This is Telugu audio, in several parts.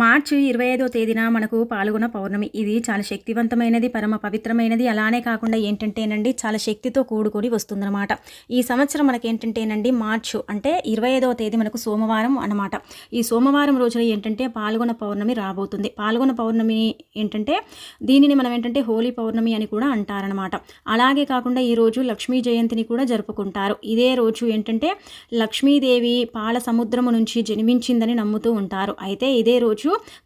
మార్చి ఇరవై ఐదో తేదీన మనకు పాల్గొన పౌర్ణమి. ఇది చాలా శక్తివంతమైనది పరమ పవిత్రమైనది. అలానే కాకుండా ఏంటంటేనండి చాలా శక్తితో కూడుకొని వస్తుందన్నమాట. ఈ సంవత్సరం మనకి ఏంటంటేనండి మార్చు అంటే ఇరవై ఐదవ తేదీ మనకు సోమవారం అన్నమాట. ఈ సోమవారం రోజున ఏంటంటే పాల్గొన పౌర్ణమి రాబోతుంది. పాల్గొన పౌర్ణమి ఏంటంటే దీనిని మనం ఏంటంటే హోలీ పౌర్ణమి అని కూడా అంటారనమాట అలాగే కాకుండా ఈ రోజు లక్ష్మీ జయంతిని కూడా జరుపుకుంటారు. ఇదే రోజు ఏంటంటే లక్ష్మీదేవి పాల సముద్రము నుంచి జన్మించిందని నమ్ముతూ ఉంటారు. అయితే ఇదే రోజు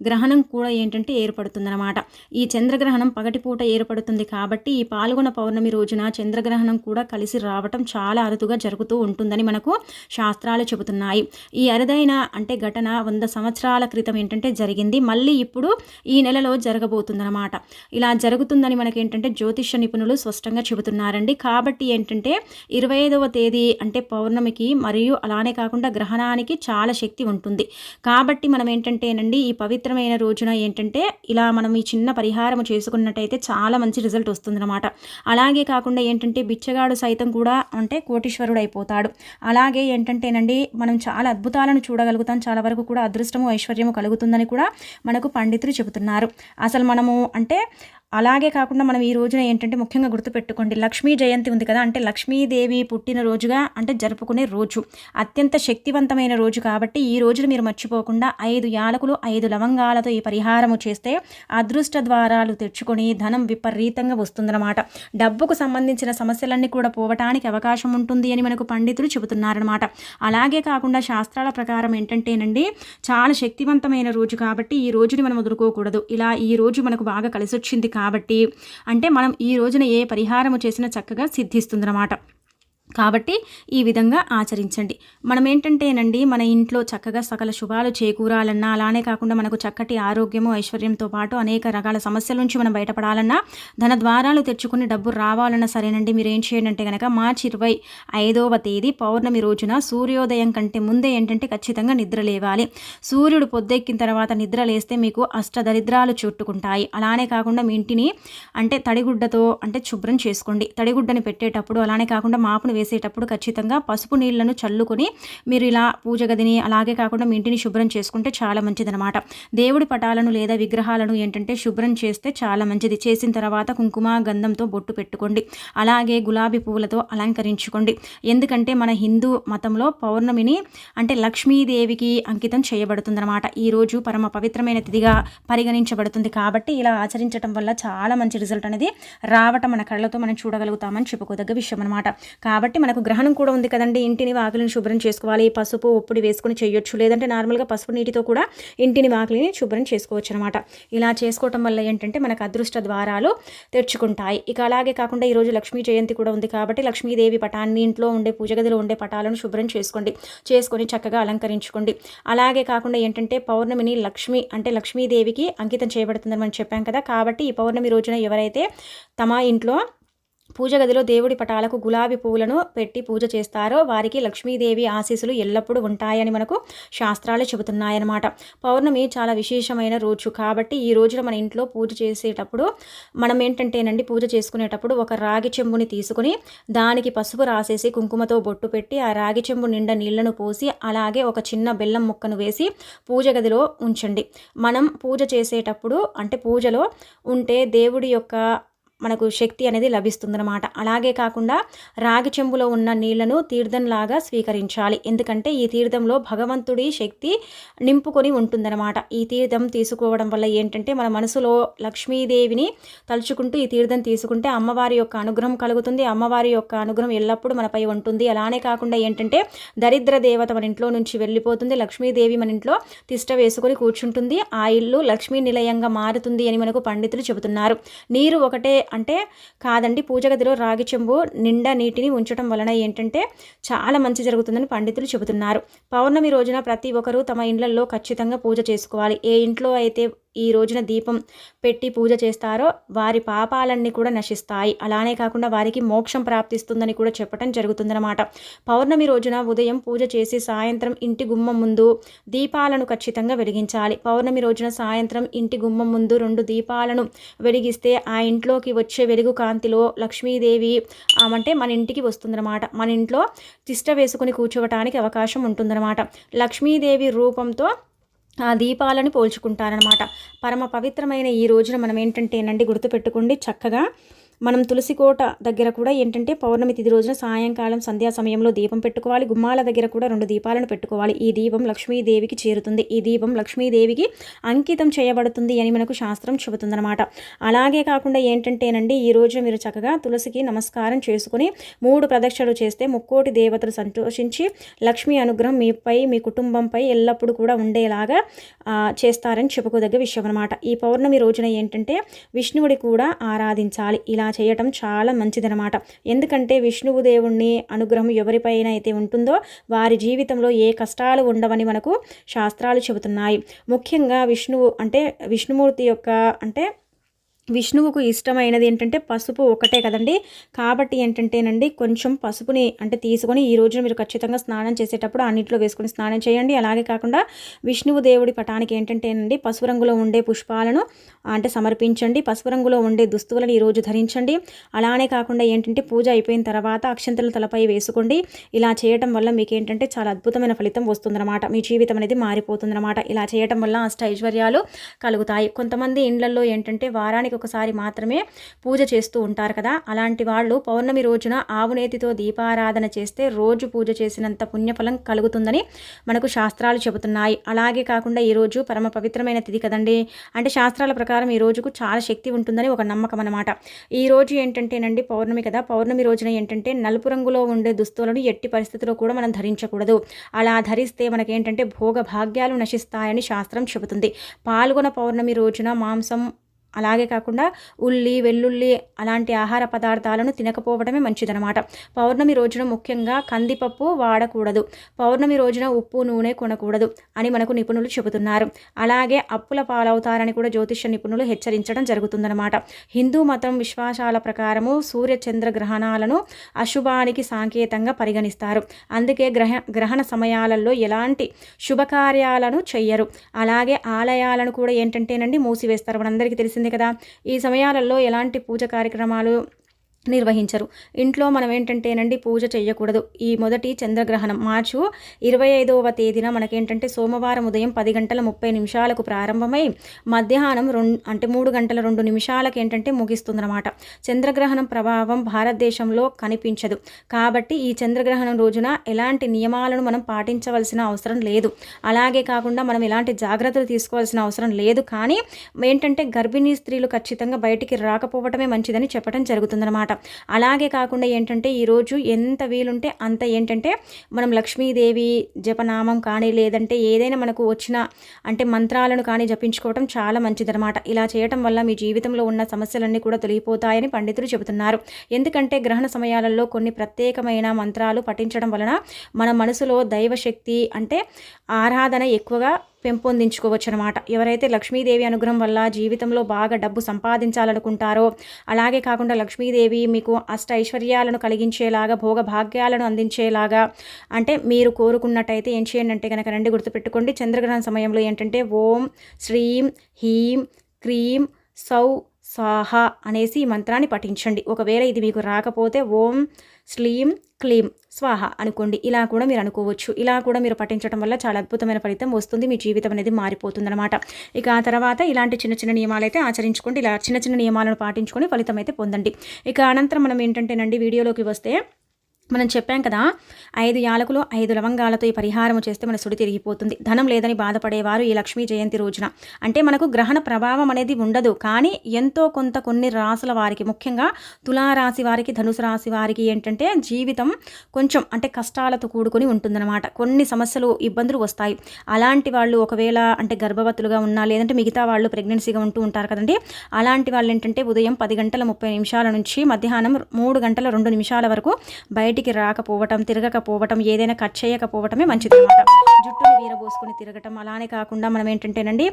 గ్రహణం కూడా ఏంటంటే ఏర్పడుతుందన్నమాట. ఈ చంద్రగ్రహణం పగటిపూట ఏర్పడుతుంది కాబట్టి ఈ పాల్గొన పౌర్ణమి రోజున చంద్రగ్రహణం కూడా కలిసి రావటం చాలా అరుదుగా జరుగుతూ ఉంటుందని మనకు శాస్త్రాలు చెబుతున్నాయి. ఈ అరుదైన అంటే ఘటన వంద సంవత్సరాల క్రితం ఏంటంటే జరిగింది. మళ్ళీ ఇప్పుడు ఈ నెలలో జరగబోతుందన్నమాట. ఇలా జరుగుతుందని మనకి ఏంటంటే జ్యోతిష నిపుణులు స్పష్టంగా చెబుతున్నారండి. కాబట్టి ఏంటంటే ఇరవై ఐదవ తేదీ అంటే పౌర్ణమికి మరియు అలానే కాకుండా గ్రహణానికి చాలా శక్తి ఉంటుంది. కాబట్టి మనం ఏంటంటేనండి ఈ ఈ పవిత్రమైన రోజున ఏంటంటే ఇలా మనం ఈ చిన్న పరిహారం చేసుకున్నట్టయితే చాలా మంచి రిజల్ట్ వస్తుందన్నమాట. అలాగే కాకుండా ఏంటంటే బిచ్చగాడు సైతం కూడా అంటే కోటీశ్వరుడు అయిపోతాడు అలాగే ఏంటంటేనండి మనం చాలా అద్భుతాలను చూడగలుగుతాం. చాలా వరకు కూడా అదృష్టము ఐశ్వర్యము కలుగుతుందని కూడా మనకు పండితులు చెబుతున్నారు. అసలు మనము అంటే అలాగే కాకుండా మనం ఈ రోజున ఏంటంటే ముఖ్యంగా గుర్తుపెట్టుకోండి లక్ష్మీ జయంతి ఉంది కదా అంటే లక్ష్మీదేవి పుట్టిన రోజుగా అంటే జరుపుకునే రోజు. అత్యంత శక్తివంతమైన రోజు కాబట్టి ఈ రోజున మీరు మర్చిపోకుండా ఐదు యాలకులు ఐదు లవంగాలతో ఈ పరిహారము చేస్తే అదృష్ట ద్వారాలు తెచ్చుకొని ధనం విపరీతంగా వస్తుందన్నమాట. డబ్బుకు సంబంధించిన సమస్యలన్నీ కూడా పోవటానికి అవకాశం ఉంటుంది అని మనకు పండితులు చెబుతున్నారనమాట అలాగే కాకుండా శాస్త్రాల ప్రకారం ఏంటంటేనండి చాలా శక్తివంతమైన రోజు కాబట్టి ఈ రోజుని మనం వదులుకోకూడదు. ఇలా ఈ రోజు మనకు బాగా కలిసొచ్చింది కాబట్టి అంటే మనం ఈ రోజున ఏ పరిహారము చేసినా చక్కగా సిద్ధిస్తుందన్నమాట. కాబట్టి ఈ విధంగా ఆచరించండి. మనం ఏంటంటేనండి మన ఇంట్లో చక్కగా సకల శుభాలు చేకూరాలన్నా అలానే కాకుండా మనకు చక్కటి ఆరోగ్యము ఐశ్వర్యంతో పాటు అనేక రకాల సమస్యల నుంచి మనం బయటపడాలన్నా ధన ద్వారాలు తెచ్చుకుని డబ్బు రావాలన్నా సరేనండి. మీరు ఏం చేయండి అంటే కనుక మార్చి ఇరవై ఐదవ తేదీ పౌర్ణమి రోజున సూర్యోదయం కంటే ముందే ఏంటంటే ఖచ్చితంగా నిద్ర లేవాలి. సూర్యుడు పొద్దెక్కిన తర్వాత నిద్ర లేస్తే మీకు అష్టదరిద్రాలు చుట్టుకుంటాయి. అలానే కాకుండా మీ ఇంటిని అంటే తడిగుడ్డతో అంటే శుభ్రం చేసుకోండి. తడిగుడ్డని పెట్టేటప్పుడు అలానే కాకుండా మాపును వేసేటప్పుడు ఖచ్చితంగా పసుపు నీళ్ళను చల్లుకొని మీరు ఇలా పూజ గదిని అలాగే కాకుండా మీ ఇంటిని శుభ్రం చేసుకుంటే చాలా మంచిదనమాట దేవుడి పటాలను లేదా విగ్రహాలను ఏంటంటే శుభ్రం చేస్తే చాలా మంచిది. చేసిన తర్వాత కుంకుమ గంధంతో బొట్టు పెట్టుకోండి. అలాగే గులాబీ పువ్వులతో అలంకరించుకోండి. ఎందుకంటే మన హిందూ మతంలో పౌర్ణమిని అంటే లక్ష్మీదేవికి అంకితం చేయబడుతుందన్నమాట. ఈరోజు పరమ పవిత్రమైన తిథిగా పరిగణించబడుతుంది కాబట్టి ఇలా ఆచరించడం వల్ల చాలా మంచి రిజల్ట్ అనేది రావటం మన కళ్ళతో మనం చూడగలుగుతామని చెప్పుకోదగ్గ విషయం అనమాట కాబట్టి కాబట్టి మనకు గ్రహణం కూడా ఉంది కదండి. ఇంటిని వాకిలిని శుభ్రం చేసుకోవాలి. పసుపు ఒప్పుడు వేసుకుని చేయొచ్చు. లేదంటే నార్మల్గా పసుపు నీటితో కూడా ఇంటిని వాకిలిని శుభ్రం చేసుకోవచ్చు అనమాట ఇలా చేసుకోవటం వల్ల ఏంటంటే మనకు అదృష్ట ద్వారాలు తెచ్చుకుంటాయి ఇక అలాగే కాకుండా ఈరోజు లక్ష్మీ జయంతి కూడా ఉంది కాబట్టి లక్ష్మీదేవి పటాన్ని ఇంట్లో ఉండే పూజ గదిలో ఉండే పటాలను శుభ్రం చేసుకోండి. చేసుకొని చక్కగా అలంకరించుకోండి. అలాగే కాకుండా ఏంటంటే పౌర్ణమిని లక్ష్మి అంటే లక్ష్మీదేవికి అంకితం చేయబడుతుందని మనం చెప్పాం కదా. కాబట్టి ఈ పౌర్ణమి రోజున ఎవరైతే తమ ఇంట్లో పూజ గదిలో దేవుడి పటాలకు గులాబీ పువ్వులను పెట్టి పూజ చేస్తారో వారికి లక్ష్మీదేవి ఆశీస్సులు ఎల్లప్పుడూ ఉంటాయని మనకు శాస్త్రాలు చెబుతున్నాయన్నమాట. పౌర్ణమి చాలా విశేషమైన రోజు కాబట్టి ఈ రోజున మన ఇంట్లో పూజ చేసేటప్పుడు మనం ఏంటంటేనండి పూజ చేసుకునేటప్పుడు ఒక రాగి చెంబుని తీసుకుని దానికి పసుపు రాసేసి కుంకుమతో బొట్టు పెట్టి ఆ రాగి చెంబు నిండా నీళ్ళను పోసి అలాగే ఒక చిన్న బెల్లం ముక్కను వేసి పూజ గదిలో ఉంచండి. మనం పూజ చేసేటప్పుడు అంటే పూజలో ఉంటే దేవుడి యొక్క మనకు శక్తి అనేది లభిస్తుందన్నమాట. అలాగే కాకుండా రాగి చెంబులో ఉన్న నీళ్ళను తీర్థంలాగా స్వీకరించాలి. ఎందుకంటే ఈ తీర్థంలో భగవంతుడి శక్తి నింపుకొని ఉంటుందన్నమాట. ఈ తీర్థం తీసుకోవడం వల్ల ఏంటంటే మన మనసులో లక్ష్మీదేవిని తలుచుకుంటూ ఈ తీర్థం తీసుకుంటే అమ్మవారి యొక్క అనుగ్రహం కలుగుతుంది. అమ్మవారి యొక్క అనుగ్రహం ఎల్లప్పుడూ మనపై ఉంటుంది. అలానే కాకుండా ఏంటంటే దరిద్ర దేవత మన ఇంట్లో నుంచి వెళ్ళిపోతుంది. లక్ష్మీదేవి మన ఇంట్లో తిష్ట వేసుకొని కూర్చుంటుంది. ఆ ఇల్లు లక్ష్మీ నిలయంగా మారుతుంది అని మనకు పండితులు చెబుతున్నారు. నీరు ఒకటే అంటే కాదండి పూజ గదిలో రాగి చెంబు నిండా నీటిని ఉంచడం వలన ఏంటంటే చాలా మంచి జరుగుతుందని పండితులు చెబుతున్నారు. పౌర్ణమి రోజున ప్రతి ఒక్కరూ తమ ఇండ్లలో ఖచ్చితంగా పూజ చేసుకోవాలి. ఏ ఇంట్లో అయితే ఈ రోజున దీపం పెట్టి పూజ చేస్తారో వారి పాపాలన్నీ కూడా నశిస్తాయి. అలానే కాకుండా వారికి మోక్షం ప్రాప్తిస్తుందని కూడా చెప్పడం జరుగుతుందన్నమాట. పౌర్ణమి రోజున ఉదయం పూజ చేసి సాయంత్రం ఇంటి గుమ్మం ముందు దీపాలను ఖచ్చితంగా వెలిగించాలి. పౌర్ణమి రోజున సాయంత్రం ఇంటి గుమ్మం ముందు రెండు దీపాలను వెలిగిస్తే ఆ ఇంట్లోకి వచ్చే వెలుగు కాంతిలో లక్ష్మీదేవి అంటే మన ఇంటికి వస్తుందన్నమాట. మన ఇంట్లో తిష్ట వేసుకుని కూర్చోవటానికి అవకాశం ఉంటుందన్నమాట. లక్ష్మీదేవి రూపంతో ఆ దీపాలను పోల్చుకుంటారనమాట పరమ పవిత్రమైన ఈ రోజున మనం ఏంటంటేనండి గుర్తుపెట్టుకోండి చక్కగా మనం తులసికోట దగ్గర కూడా ఏంటంటే పౌర్ణమి తిథి రోజున సాయంకాలం సంధ్యా సమయంలో దీపం పెట్టుకోవాలి. గుమ్మాల దగ్గర కూడా రెండు దీపాలను పెట్టుకోవాలి. ఈ దీపం లక్ష్మీదేవికి చేరుతుంది. ఈ దీపం లక్ష్మీదేవికి అంకితం చేయబడుతుంది అని మనకు శాస్త్రం చెబుతుందన్నమాట. అలాగే కాకుండా ఏంటంటేనండి ఈ రోజు మీరు చక్కగా తులసికి నమస్కారం చేసుకుని మూడు ప్రదక్షిణలు చేస్తే ముక్కోటి దేవతలు సంతోషించి లక్ష్మీ అనుగ్రహం మీపై మీ కుటుంబంపై ఎల్లప్పుడూ కూడా ఉండేలాగా చేస్తారని చెప్పుకోదగ్గ విషయం అనమాట ఈ పౌర్ణమి రోజున ఏంటంటే విష్ణువుడి కూడా ఆరాధించాలి. ఇలా చేయటం చాలా మంచిదనమాట ఎందుకంటే విష్ణువు దేవుణ్ణి అనుగ్రహం ఎవరిపైన అయితే ఉంటుందో వారి జీవితంలో ఏ కష్టాలు ఉండవని మనకు శాస్త్రాలు చెబుతున్నాయి. ముఖ్యంగా విష్ణువు అంటే విష్ణుమూర్తి యొక్క అంటే విష్ణువుకు ఇష్టమైనది ఏంటంటే పసుపు ఒకటే కదండి. కాబట్టి ఏంటంటేనండి కొంచెం పసుపుని అంటే తీసుకొని ఈ రోజు మీరు ఖచ్చితంగా స్నానం చేసేటప్పుడు అన్నింటిలో వేసుకొని స్నానం చేయండి. అలాగే కాకుండా విష్ణువు దేవుడి పటానికి ఏంటంటేనండి పసుపు రంగులో ఉండే పుష్పాలను అంటే సమర్పించండి. పసుపు రంగులో ఉండే దుస్తువులను ఈరోజు ధరించండి. అలానే కాకుండా ఏంటంటే పూజ అయిపోయిన తర్వాత అక్షంతలు తలపై వేసుకోండి. ఇలా చేయటం వల్ల మీకు ఏంటంటే చాలా అద్భుతమైన ఫలితం వస్తుందన్నమాట. మీ జీవితం అనేది మారిపోతుందన్నమాట. ఇలా చేయటం వల్ల అష్ట ఐశ్వర్యాలు కలుగుతాయి. కొంతమంది ఇండ్లలో ఏంటంటే వారానికి ఒకసారి మాత్రమే పూజ చేస్తూ ఉంటారు కదా. అలాంటి వాళ్ళు పౌర్ణమి రోజున ఆవునేతితో దీపారాధన చేస్తే రోజు పూజ చేసినంత పుణ్యఫలం కలుగుతుందని మనకు శాస్త్రాలు చెబుతున్నాయి. అలాగే కాకుండా ఈరోజు పరమ పవిత్రమైన తిథి కదండి. అంటే శాస్త్రాల ప్రకారం ఈ రోజుకు చాలా శక్తి ఉంటుందని ఒక నమ్మకం అనమాట ఈ రోజు ఏంటంటేనండి పౌర్ణమి కదా. పౌర్ణమి రోజున ఏంటంటే నలుపు రంగులో ఉండే దుస్తులను ఎట్టి పరిస్థితిలో కూడా మనం ధరించకూడదు. అలా ధరిస్తే మనకేంటంటే భోగ భాగ్యాలు నశిస్తాయని శాస్త్రం చెబుతుంది. పాల్గొన పౌర్ణమి రోజున మాంసం అలాగే కాకుండా ఉల్లి వెల్లుల్లి అలాంటి ఆహార పదార్థాలను తినకపోవడమే మంచిదనమాట పౌర్ణమి రోజున ముఖ్యంగా కందిపప్పు వాడకూడదు. పౌర్ణమి రోజున ఉప్పు నూనె కొనకూడదు అని మనకు నిపుణులు చెబుతున్నారు. అలాగే అప్పుల పాలవుతారని కూడా జ్యోతిష నిపుణులు హెచ్చరించడం జరుగుతుందన్నమాట. హిందూ మతం విశ్వాసాల ప్రకారము సూర్య చంద్ర గ్రహణాలను అశుభానికి సాంకేతంగా పరిగణిస్తారు. అందుకే గ్రహ గ్రహణ సమయాలలో ఎలాంటి శుభకార్యాలను చెయ్యరు. అలాగే ఆలయాలను కూడా ఏంటంటేనండి మూసివేస్తారు. మనందరికీ తెలిసింది తెలిసిందే కదా. ఈ సమయాలలో ఎలాంటి పూజ కార్యక్రమాలు నిర్వహించరు. ఇంట్లో మనం ఏంటంటేనండి పూజ చేయకూడదు ఈ మొదటి చంద్రగ్రహణం మార్చు ఇరవై ఐదవ తేదీన మనకేంటంటే సోమవారం ఉదయం పది గంటల ముప్పై నిమిషాలకు ప్రారంభమై మధ్యాహ్నం రెండు అంటే మూడు గంటల రెండు నిమిషాలకు ఏంటంటే ముగిస్తుందన్నమాట. చంద్రగ్రహణం ప్రభావం భారతదేశంలో కనిపించదు. కాబట్టి ఈ చంద్రగ్రహణం రోజున ఎలాంటి నియమాలను మనం పాటించవలసిన అవసరం లేదు. అలాగే కాకుండా మనం ఎలాంటి జాగ్రత్తలు తీసుకోవాల్సిన అవసరం లేదు. కానీ ఏంటంటే గర్భిణీ స్త్రీలు ఖచ్చితంగా బయటికి రాకపోవటమే మంచిదని చెప్పడం జరుగుతుందన్నమాట. అనమాట అలాగే కాకుండా ఏంటంటే ఈరోజు ఎంత వీలుంటే అంత ఏంటంటే మనం లక్ష్మీదేవి జపనామం కానీ లేదంటే ఏదైనా మనకు వచ్చిన అంటే మంత్రాలను కానీ జపించుకోవటం చాలా మంచిదనమాట ఇలా చేయటం వల్ల మీ జీవితంలో ఉన్న సమస్యలన్నీ కూడా తొలగిపోతాయని పండితులు చెబుతున్నారు. ఎందుకంటే గ్రహణ సమయాలలో కొన్ని ప్రత్యేకమైన మంత్రాలు పఠించడం వలన మన మనసులో దైవశక్తి అంటే ఆరాధన ఎక్కువగా పెంపొందించుకోవచ్చు అనమాట ఎవరైతే లక్ష్మీదేవి అనుగ్రహం వల్ల జీవితంలో బాగా డబ్బు సంపాదించాలనుకుంటారో అలాగే కాకుండా లక్ష్మీదేవి మీకు అష్ట ఐశ్వర్యాలను కలిగించేలాగా భోగ భాగ్యాలను అందించేలాగా అంటే మీరు కోరుకున్నట్టయితే ఏం చేయండి అంటే కనుక రండి గుర్తుపెట్టుకోండి. చంద్రగ్రహణ సమయంలో ఏంటంటే ఓం శ్రీం హీం క్రీం సౌ సాహ అనేసి ఈ మంత్రాన్ని పఠించండి. ఒకవేళ ఇది మీకు రాకపోతే ఓం స్లీం క్లీం స్వాహ అనుకోండి. ఇలా కూడా మీరు అనుకోవచ్చు. ఇలా కూడా మీరు పఠించడం వల్ల చాలా అద్భుతమైన ఫలితం వస్తుంది. మీ జీవితం అనేది మారిపోతుందన్నమాట. ఇక ఆ తర్వాత ఇలాంటి చిన్న చిన్న నియమాలు అయితే ఆచరించుకోండి. ఇలా చిన్న చిన్న నియమాలను పాటించుకొని ఫలితం అయితే పొందండి. ఇక అనంతరం మనం ఏంటంటేనండి వీడియోలోకి వస్తే మనం చెప్పాం కదా ఐదు యాలకులు ఐదు లవంగాలతో ఈ పరిహారం చేస్తే మన సుడి తిరిగిపోతుంది. ధనం లేదని బాధపడేవారు ఈ లక్ష్మీ జయంతి రోజున. అంటే మనకు గ్రహణ ప్రభావం అనేది ఉండదు. కానీ ఎంతో కొంత కొన్ని రాసుల వారికి ముఖ్యంగా తులారాశి వారికి ధనుసు రాశి వారికి ఏంటంటే జీవితం కొంచెం అంటే కష్టాలతో కూడుకొని ఉంటుందన్నమాట. కొన్ని సమస్యలు ఇబ్బందులు వస్తాయి. అలాంటి వాళ్ళు ఒకవేళ అంటే గర్భవతులుగా ఉన్నా లేదంటే మిగతా వాళ్ళు ప్రెగ్నెన్సీగా ఉంటూ ఉంటారు కదండి అలాంటి వాళ్ళు ఏంటంటే ఉదయం పది గంటల ముప్పై నిమిషాల నుంచి మధ్యాహ్నం మూడు గంటల రెండు నిమిషాల వరకు బయట బయటికి రాకపోవటం తిరగకపోవటం ఏదైనా కట్ చేయకపోవటమే మంచిది అనమాట జుట్టుని వీరబోసుకుని తిరగటం అలానే కాకుండా మనం ఏంటంటేనండి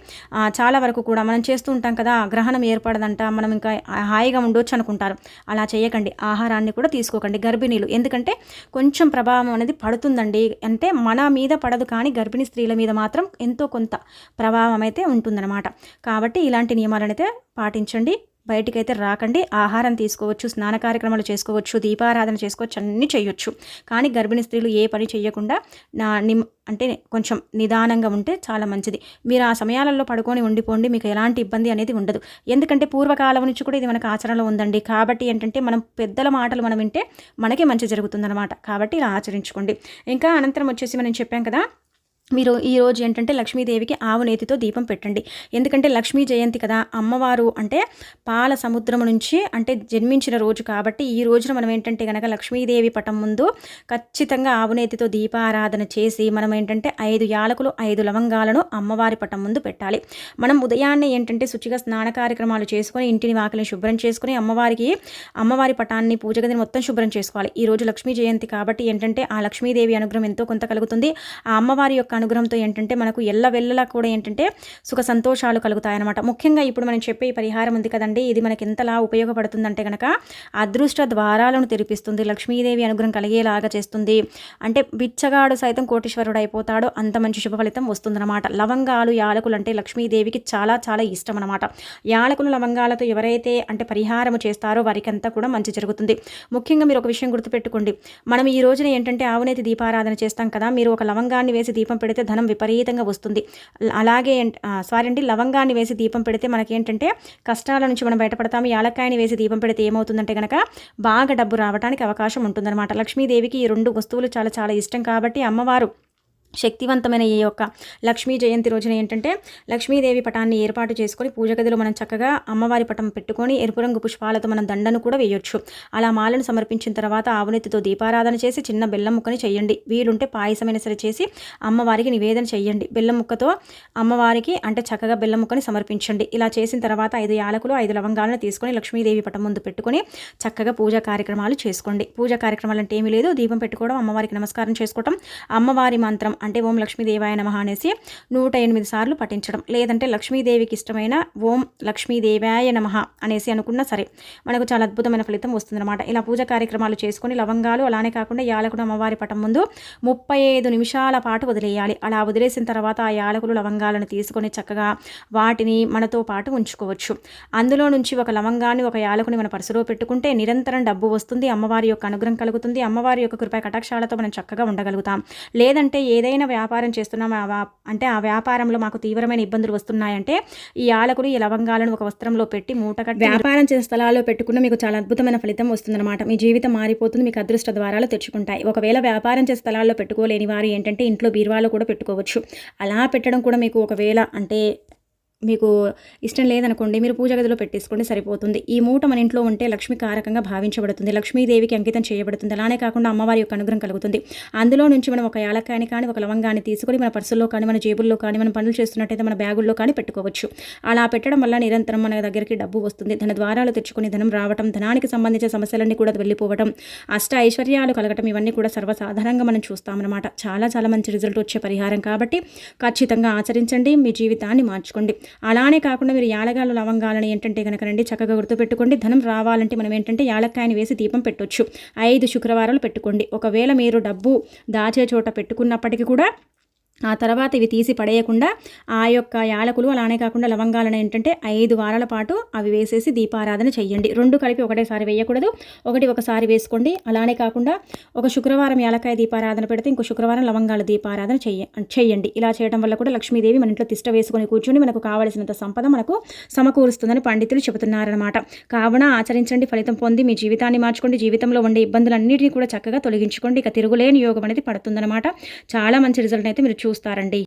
చాలా వరకు కూడా మనం చేస్తూ ఉంటాం కదా గ్రహణం ఏర్పడదంట మనం ఇంకా హాయిగా ఉండొచ్చు అనుకుంటారు. అలా చేయకండి ఆహారాన్ని కూడా తీసుకోకండి గర్భిణీలు ఎందుకంటే కొంచెం ప్రభావం అనేది పడుతుందండి. అంటే మన మీద పడదు కానీ గర్భిణీ స్త్రీల మీద మాత్రం ఎంతో కొంత ప్రభావం అయితే ఉంటుందన్నమాట. కాబట్టి ఇలాంటి నియమాలను అయితే పాటించండి. బయటికైతే రాకండి. ఆహారం తీసుకోవచ్చు స్నాన కార్యక్రమాలు చేసుకోవచ్చు దీపారాధన చేసుకోవచ్చు అన్నీ చేయొచ్చు. కానీ గర్భిణీ స్త్రీలు ఏ పని చేయకుండా నా నిమ్ అంటే కొంచెం నిదానంగా ఉంటే చాలా మంచిది. మీరు ఆ సమయాలలో పడుకొని ఉండిపోండి. మీకు ఎలాంటి ఇబ్బంది అనేది ఉండదు. ఎందుకంటే పూర్వకాలం నుంచి కూడా ఇది మనకు ఆచరణలో ఉందండి. కాబట్టి ఏంటంటే మనం పెద్దల మాటలు మనం వింటే మనకే మంచి జరుగుతుందన్నమాట. కాబట్టి ఇలా ఆచరించుకోండి. ఇంకా అనంతరం వచ్చేసి మనం చెప్పాం కదా మీరు ఈరోజు ఏంటంటే లక్ష్మీదేవికి ఆవు నేతితో దీపం పెట్టండి. ఎందుకంటే లక్ష్మీ జయంతి కదా అమ్మవారు అంటే పాల సముద్రం నుంచి అంటే జన్మించిన రోజు కాబట్టి ఈ రోజున మనం ఏంటంటే కనుక లక్ష్మీదేవి పటం ముందు ఖచ్చితంగా ఆవు నేతితో దీపారాధన చేసి మనం ఏంటంటే ఐదు యాలకులు ఐదు లవంగాలను అమ్మవారి పటం ముందు పెట్టాలి. మనం ఉదయాన్నే ఏంటంటే శుచిగా స్నాన కార్యక్రమాలు చేసుకొని ఇంటిని వాకిలిని శుభ్రం చేసుకొని అమ్మవారికి అమ్మవారి పటాన్ని పూజ గదిని మొత్తం శుభ్రం చేసుకోవాలి. ఈ రోజు లక్ష్మీ జయంతి కాబట్టి ఏంటంటే ఆ లక్ష్మీదేవి అనుగ్రహం ఎంతో కొంత కలుగుతుంది. ఆ అమ్మవారి యొక్క అనుగ్రహంతో ఏంటంటే మనకు ఎల్ల వెళ్ళలా కూడా ఏంటంటే సుఖ సంతోషాలు కలుగుతాయన్నమాట. ముఖ్యంగా ఇప్పుడు మనం చెప్పే పరిహారం ఉంది కదండి ఇది మనకి ఎంతలా ఉపయోగపడుతుందంటే కనుక అదృష్ట ద్వారాలను తెరిపిస్తుంది లక్ష్మీదేవి అనుగ్రహం కలిగేలాగా చేస్తుంది. అంటే బిచ్చగాడు సైతం కోటీశ్వరుడు అయిపోతాడు అంత మంచి శుభ ఫలితం వస్తుందన్నమాట. లవంగాలు యాలకులు అంటే లక్ష్మీదేవికి చాలా చాలా ఇష్టం అనమాట యాలకులు లవంగాలతో ఎవరైతే అంటే పరిహారము చేస్తారో వారికి అంతా కూడా మంచి జరుగుతుంది. ముఖ్యంగా మీరు ఒక విషయం గుర్తుపెట్టుకోండి. మనం ఈ రోజున ఏంటంటే ఆవునేతి దీపారాధన చేస్తాం కదా మీరు ఒక లవంగాన్ని వేసి దీపం పెడితే ధనం విపరీతంగా వస్తుంది. అలాగే సారీ అండి లవంగాన్ని వేసి దీపం పెడితే మనకేంటంటే కష్టాల నుంచి మనం బయటపడతాము. యాలక్కాయని వేసి దీపం పెడితే ఏమవుతుందంటే కనుక బాగా డబ్బు రావడానికి అవకాశం ఉంటుందన్నమాట. లక్ష్మీదేవికి ఈ రెండు వస్తువులు చాలా చాలా ఇష్టం కాబట్టి అమ్మవారు శక్తివంతమైన ఈ యొక్క లక్ష్మీ జయంతి రోజున ఏంటంటే లక్ష్మీదేవి పటాన్ని ఏర్పాటు చేసుకొని పూజ గదిలో మనం చక్కగా అమ్మవారి పటం పెట్టుకొని ఎరుపు రంగు పుష్పాలతో మనం దండను కూడా వేయొచ్చు. అలా మాలను సమర్పించిన తర్వాత ఆవునెత్తితో దీపారాధన చేసి చిన్న బెల్లం ముక్కని చేయండి. వీలుంటే పాయసమైన సరే చేసి అమ్మవారికి నివేదన చేయండి. బెల్లం ముక్కతో అమ్మవారికి అంటే చక్కగా బెల్లం ముక్కని సమర్పించండి. ఇలా చేసిన తర్వాత ఐదు యాలకులు ఐదు లవంగాలను తీసుకొని లక్ష్మీదేవి పటం ముందు పెట్టుకొని చక్కగా పూజా కార్యక్రమాలు చేసుకోండి. పూజా కార్యక్రమాలు అంటే ఏమీ లేదు. దీపం పెట్టుకోవడం అమ్మవారికి నమస్కారం చేసుకోవడం అమ్మవారి మంత్రం అంటే ఓం లక్ష్మీదేవాయ నమ అనేసి నూట ఎనిమిది సార్లు పఠించడం. లేదంటే లక్ష్మీదేవికి ఇష్టమైన ఓం లక్ష్మీదేవాయ నమ అనేసి అనుకున్నా సరే మనకు చాలా అద్భుతమైన ఫలితం వస్తుందన్నమాట. ఇలా పూజ కార్యక్రమాలు చేసుకొని లవంగాలు అలానే కాకుండా యాలకుడు అమ్మవారి పటం ముందు ముప్పై ఐదు నిమిషాల పాటు వదిలేయాలి. అలా వదిలేసిన తర్వాత ఆ యాలకులు లవంగాలను తీసుకొని చక్కగా వాటిని మనతో పాటు ఉంచుకోవచ్చు. అందులో నుంచి ఒక లవంగాన్ని ఒక యాలకుని మన పర్సులో పెట్టుకుంటే నిరంతరం డబ్బు వస్తుంది అమ్మవారి యొక్క అనుగ్రహం కలుగుతుంది అమ్మవారి యొక్క కృపా కటాక్షాలతో మనం చక్కగా ఉండగలుగుతాం. లేదంటే ఏదైనా ఏదైనా వ్యాపారం చేస్తున్నాం అంటే ఆ వ్యాపారంలో మాకు తీవ్రమైన ఇబ్బందులు వస్తున్నాయంటే ఈ ఆలకులు ఈ లవంగాలను ఒక వస్త్రంలో పెట్టి మూటకట్టి వ్యాపారం చేసే స్థలాల్లో పెట్టుకున్న మీకు చాలా అద్భుతమైన ఫలితం వస్తుందన్నమాట. మీ జీవితం మారిపోతుంది మీకు అదృష్ట ద్వారాలు తెచ్చుకుంటాయి. ఒకవేళ వ్యాపారం చేసే స్థలాల్లో పెట్టుకోలేని వారు ఏంటంటే ఇంట్లో బీరువాలో కూడా పెట్టుకోవచ్చు. అలా పెట్టడం కూడా మీకు ఒకవేళ అంటే మీకు ఇష్టం లేదనుకోండి మీరు పూజ గదిలో పెట్టేసుకోండి సరిపోతుంది. ఈ మూట మన ఇంట్లో ఉంటే లక్ష్మి కారకంగా భావించబడుతుంది. లక్ష్మీదేవికి అంకితం చేయబడుతుంది. అలానే కాకుండా అమ్మవారి యొక్క అనుగ్రహం కలుగుతుంది. అందులో నుంచి మనం ఒక యాలక్కాయని కానీ ఒక లవంగాన్ని తీసుకొని మన పర్సుల్లో కానీ మన జేబుల్లో కానీ మనం పనులు చేస్తున్నట్టయితే మన బ్యాగుల్లో కానీ పెట్టుకోవచ్చు. అలా పెట్టడం వల్ల నిరంతరం మన దగ్గరికి డబ్బు వస్తుంది. ధన ద్వారాలు తెచ్చుకొని ధనం రావటం ధనానికి సంబంధించిన సమస్యలన్నీ కూడా వెళ్ళిపోవడం అష్ట ఐశ్వర్యాలు కలగటం ఇవన్నీ కూడా సర్వసాధారణంగా మనం చూస్తామన్నమాట. చాలా చాలా మంచి రిజల్ట్ వచ్చే పరిహారం కాబట్టి ఖచ్చితంగా ఆచరించండి. మీ జీవితాన్ని మార్చుకోండి. అలానే కాకుండా మీరు యాలగాలు లవంగాలను ఏంటంటే కనుక రండి చక్కగా గుర్తుపెట్టుకోండి. ధనం రావాలంటే మనం ఏంటంటే యాలక్కాయని వేసి దీపం పెట్టొచ్చు. ఐదు శుక్రవారాలు పెట్టుకోండి. ఒకవేళ మీరు డబ్బు దాచే చోట పెట్టుకున్నప్పటికీ కూడా ఆ తర్వాత ఇవి తీసి పడేయకుండా ఆ యొక్క యాలకులు అలానే కాకుండా లవంగాలను ఏంటంటే ఐదు వారాల పాటు అవి వేసేసి దీపారాధన చెయ్యండి. రెండు కలిపి ఒకటేసారి వేయకూడదు. ఒకటి ఒకసారి వేసుకోండి. అలానే కాకుండా ఒక శుక్రవారం యాలకాయ దీపారాధన పెడితే ఇంకో శుక్రవారం లవంగాల దీపారాధన చెయ్య చెయ్యండి. ఇలా చేయడం వల్ల కూడా లక్ష్మీదేవి మన ఇంట్లో తిష్ట వేసుకొని కూర్చొని మనకు కావలసినంత సంపద మనకు సమకూరుస్తుందని పండితులు చెబుతున్నారనమాట కావున ఆచరించండి. ఫలితం పొంది మీ జీవితాన్ని మార్చుకోండి. జీవితంలో ఉండే ఇబ్బందులన్నింటినీ కూడా చక్కగా తొలగించుకోండి. ఇక తిరుగులేని యోగం అనేది పడుతుందన్నమాట. చాలా మంచి రిజల్ట్ అయితే మీరు చూస్తారండి.